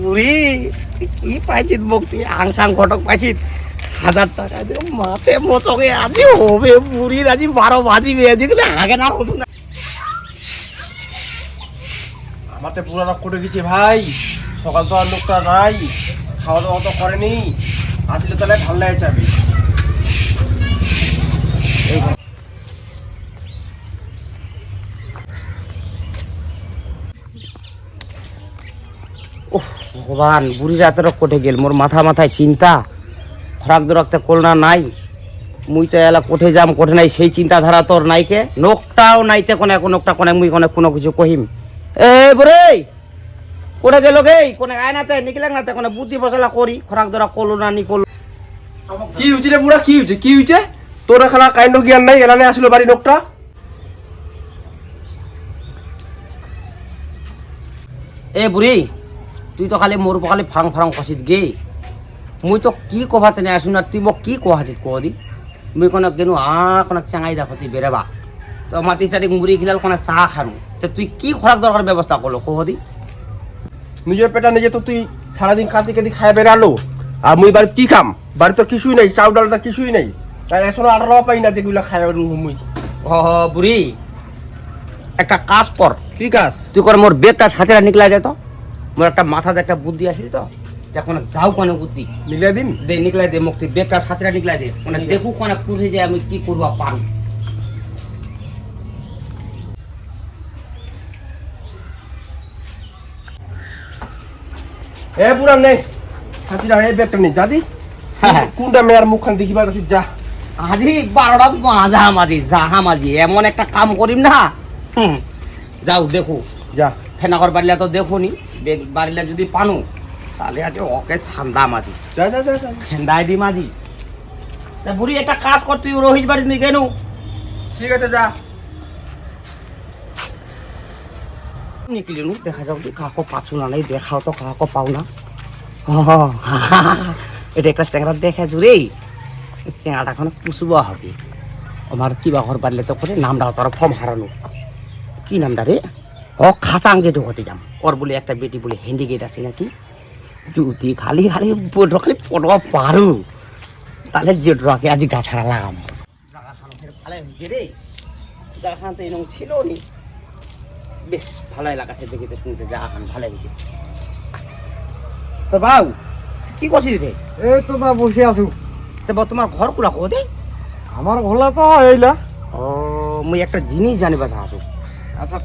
বুড়ি কি পাইছিস মুক্তি? আংসাং ঘটক হাজার টাকা দিয়ে মাছে আজি হবে আজি বারো বাজিবে কিন্তু আগে না হতো না। আমার তো পুরো করে গেছে ভাই। সকাল তো আর লোকটা নাই, খাওয়া দাওয়া তো করেনি। আসলে তাহলে ভালো লাগে যাবে। ভগবান বুড়ি রাতের কোটে গেল। মোর মাথা মাথায় চিন্তা খরাক দরাকতে কলনা নাই। মুই তো এলা কোঠে যাম কোঠে নাই সেই চিন্তাধারা তোর নাইকে। নোকটাও নাইতে কোনে কোনো একটা কোনে মুই কোনে কোনো কিছু কহিম। এ বুড়ে কোনে গেল গে কোনে আয় নাতে নিকলে নাতে কোনে বুদ্ধি বসালা করি খরাক দরা কলো না নি কলো। কি হয়েছে রে বুড়া কি হয়েছে কি হয়েছে তোর খেলা কাইন্ড জ্ঞান নাই এলানে আসলো বাড়ি লোকটা এ বুড়ি তুই তো খালি মোর খালি ফাং ফাং কষিত গে। মুই তো কি কভাতে নে আসুন আর তুই মোক কি কহাতিত কহ দি মুই কোনে গেনু আ কোনে চাঙাই দেখো দেখতি বেরেবা তো মাতি চারি মুড়ি খিলাল কোনে চা খানু। তো তুই কি খরাক দরকার ব্যবস্থা করল কহ দি নিজের পেটা নিজে তো তুই সারাদিন কাঁদি কাঁদি খায় বেড়ালো। আর মুই বাড়িতে কি খাম? বাড়িতে তো কিছুই নেই চাউল ডালটা কিছুই নাই। তাই এখনও আঠারো পাই না যেগুলো খায় মুই। ও বুড়ি একটা কাজ কর কি কাজ? তুই করে মোর বেগটা সাথে নিকলা যেত মোর একটা মাথাতে একটা বুদ্ধি আসিল তো? এখন যাও কোনে বুদ্ধি। মিলে দিন। দে নিকলাই দে মুক্তি। বেগটা সাথে নিকলাই দে। মানে দেখু কোনে খুঁজে যে আমি কি করবা পারু। এ পুরা নে হাতিরা এই ব্যাগটা নে যা দি। হ্যাঁ। কোনটা মেয়ের মুখখান দেখিবার আছে যা। আজি বারোটা মাজা মাজি জাহা মাজি এমন একটা কাম করিম না? হুম, যাও দেখো। যা। ফেনাকর বাড়িলে তো দেখো নি বাড়িলে যদি পানো তাহলে আজ ওকে ঠান্ডা মাজি। যা যা যা যা। ঠান্ডায় দি মাজি। তা বুড়ি একটা কাজ কর তুই রোহিত বাড়ি নিয়ে কেন ঠিক আছে যা। নিকলিনু দেখা যাও কাকো পাচ্ছু না নাই দেখাও তো কাকো পাও না। এটা একটা চেংড়া দেখা জুড়ে চেংড়াটা এখন পুষব হবে আমার কিবা ঘর বাড়লে তো করে নামটা তোর ফর্ম হারানো। কি নামটা রে? ও খাচাং যে ঢোকাতে যাম। ওর বলে একটা বেটি বলে হ্যান্ডিকেট আছে নাকি? যদি খালি খালি খালি পড়ো পারু। তাহলে যে জেঠুরাকে আজ গাছাড়া লাগাম ভালো হয়েছে রে। জায়গাখান তো এরকম ছিল নি বেশ ভালোই লাগাছে দেখিতে শুনতে জায়গাখান ভালো হয়েছে। তো বাউ কি করছিস রে? এই তো না বসে আছো। তো তোমার ঘর কুলা কোদে আমার ভোলা তো এইলা ও মুই একটা জিনিস জানিবা চাহাছো আচ্ছা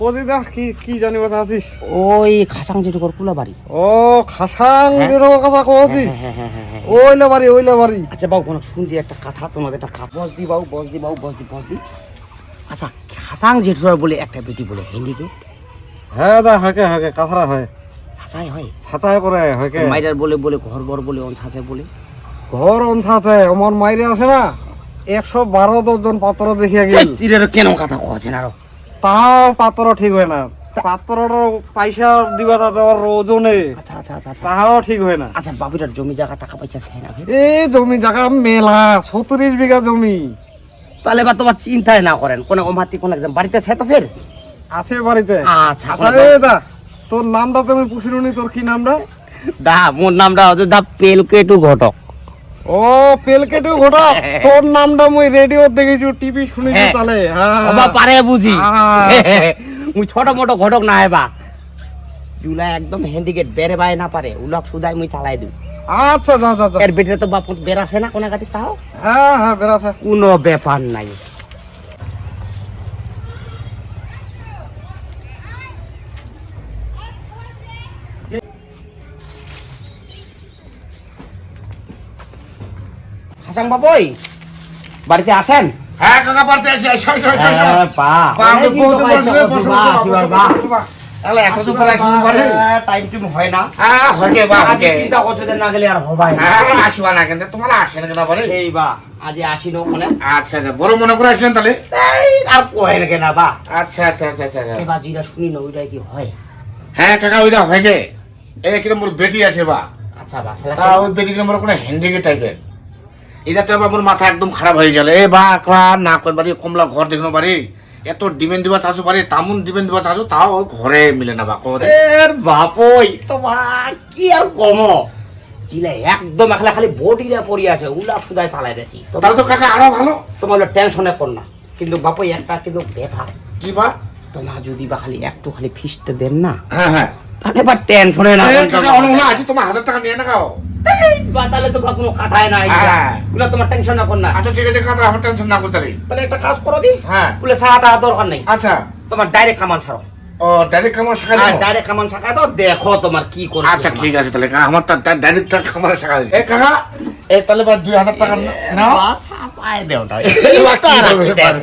পদিদাস কি কি জানিব চাচ্ছিস ওই খাসাং যেটুকর কুলা বাড়ি। ও খাসাং হ্যাঁ? যেরকম কথা কছিস হ্যাঁ, হ্যাঁ, হ্যাঁ, হ্যাঁ, হ্যাঁ। ওইলা বাড়ি ওইলা বাড়ি। আচ্ছা বাবু কোনো শুনতি একটা কথা তোমাদের একটা কথা। বস দি বাবু বস দি বাবু বস দি বস দি। আচ্ছা খাসাং জেঠুরার বলে একটা বেটি বলে হ্যান্ডিকেট হ্যাঁ দা হাকে হাকে কাথরা হয়। ছাঁচাই হয়? ছাচাই পরে হাকে। মাইরার বলে বলে ঘর ঘর বলে অন ছাঁচে বলে। ঘর অনছা আছে আমার মাইরে আছে না? একশো বারো দশজন পাত্র দেখিয়া গেল। কেন কথা কছেন আরও? তাও পাত্র ঠিক হয় না। পাত্রটার পয়সা দিবা যাওয়ার ওজনে আচ্ছা আচ্ছা আচ্ছা আচ্ছা। তাহাও ঠিক হয় না। আচ্ছা বাবুটার জমি জায়গা টাকা পয়সা চাই না? এই জমি জায়গা মেলা সত্তরিশ বিঘা জমি। তাহলে বা তোমার চিন্তাই না করেন কোন অমাতি কোন একজন বাড়িতে আছে তো ফের? আছে বাড়িতে। আচ্ছা আচ্ছা তোর নামটা তুমি পুষিনি তোর কি নামটা? দা মোর নামটা হচ্ছে দা পেলকেটু ঘটক। ও পেলকেটু ঘটা। তোর নামটা মুই রেডিও দেখেছি টিভি শুনেছি হ্যাঁ। হ্যাঁ। বাবা পারে বুঝি। হ্যাঁ। মুই ছোট মোটো ঘটক না হেবা জুলাই একদম হ্যান্ডিকেট বেড়ে বাই না পারে। উলক সুদাই মুই চালাই দিই আচ্ছা যা যা এর বেটে তো বাপ বেরাছে না কোনা কাটি তাও? হ্যাঁ হ্যাঁ বেড়াছে কোনো ব্যাপার নাই। বসো। তাহলে এত তো পরে আসুন পারে হ্যাঁ, টাইম টুম হয় না। হ্যাঁ হয়ে চিন্তা করছ না গেলে আর হবাই হ্যাঁ আসবা না কিন্তু তোমার আসে না কেন বলে? এই বা আজ আসি মানে। আচ্ছা আচ্ছা বড় মনে করে আসলেন তাহলে? এই আর কয় না কেনা বা। আচ্ছা আচ্ছা আচ্ছা আচ্ছা আচ্ছা। এবার যেটা শুনি না ওইটা কি হয়? হ্যাঁ কাকা ওইটা হয়ে গে এই কিরম মোর বেটি আছে বা। আচ্ছা বা তা ওই বেটি কিরম কোনো হ্যান্ডিকে টাইপের এটা তো আবার মোর মাথা একদম খারাপ হয়ে গেল। এ বা ক্লা না কোন বাড়ি কমলা ঘর দেখনো বাড়ি। এত ডিমেন্ড দিবা চাষো পারে তামুন ডিমেন্ড দিবা চাষো তাও ঘরে মিলে না বাকো। এর বাপই তোমার কি আর কম? চিলে একদম একলা খালি বডিরা পড়ি আছে উলা ফুদায় চালাই দেছি তাহলে তো কাকা আরও ভালো। তোমার টেনশনে কর না। কিন্তু বাপই একটা কিন্তু ব্যাপার কি বা? তোমার যদি বা খালি একটু খালি ফিসতে দেন না হ্যাঁ হ্যাঁ। তাহলে বা টেনশনে না কাকা না তোমার হাজার টাকা নিয়ে না তাহলে তো কোনো কথাই নাই। হ্যাঁ। তোমার টেনশন না কর না। আচ্ছা ঠিক আছে কাকা আমার টেনশন না করতে রে। তাহলে একটা কাজ করো দি। হ্যাঁ। বলে সাহাটা দরকার নেই। আচ্ছা। তোমার ডাইরেক্ট কামান ছাড়ো। ও ডাইরেক্ট খামার শেখা হ্যাঁ ডাইরেক্ট কামান ছাকা দাও দেখো তোমার কি করছে আচ্ছা ঠিক আছে তাহলে কাকা আমার ডাইরেক্ট খামার শেখা দিচ্ছে এ কাকা এ তাহলে বা দুই হাজার টাকা নাও। আচ্ছা পায় দেও না। এবার কি হবে এবার?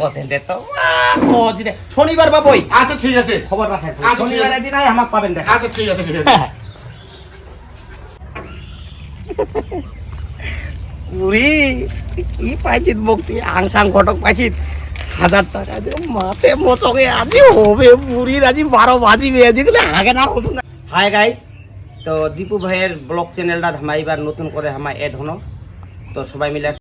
শনিবার বাবুই। আচ্ছা ঠিক আছে। খবর রাখেন আচ্ছা, শনিবার। দিন আমাকে পাবেন দেখা। আচ্ছা ঠিক আছে ঠিক আছে। পাইছিস মুক্তি? আংসাং ঘটক পাইছি হাজার টাকা দিয়ে মাছে মোচকে আজি হবে বুড়ির আজি বারো বাজিবে যেগুলো আগে না হতো না। হাই গাইস তো দীপু ভাইয়ের ব্লগ চ্যানেলটা হামাইবার নতুন করে হামাই এড হনো তো সবাই মিলে